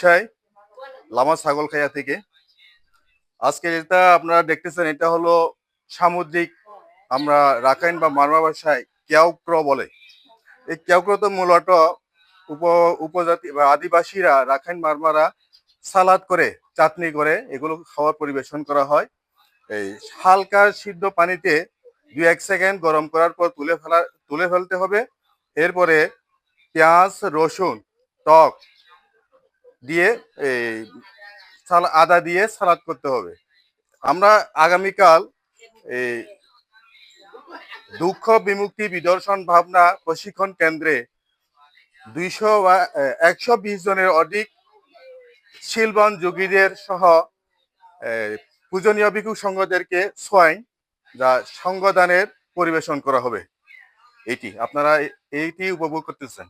ছাই লামা ছাগল খাইয়া থেকে। আজকে যেটা আপনারা দেখতেছেন, এটা হলো সামুদ্রিক আমরা রাখাইন বা মারমা ভাষায় কেউক্র বলে। এই কেউক্র তো মূলত উপ, উপজাতি বা আদিবাসীরা রাখাইন মারমারা সালাদ করে, চাটনি করে, এগুলো খাওয়ার পরিবেশন করা হয়। এই হালকা সিদ্ধ পানিতে দুই এক সেকেন্ড গরম করার পর তুলে ফেলা, তুলে ফেলতে হবে। এরপরে পেঁয়াজ, রসুন, টক দিয়ে এই আদা দিয়ে সালাদ করতে হবে। আমরা আগামীকাল এই দুঃখ বিমুক্তি বিদর্শন ভাবনা প্রশিক্ষণ কেন্দ্রে দুইশো বা একশো বিশ জনের অধিক শিলবন যোগীদের সহ পূজনীয় ভিক্ষু সংঘদেরকে সোয়াইন যা সঙ্গদানের পরিবেশন করা হবে। এটি, আপনারা এইটি উপভোগ করতেছেন।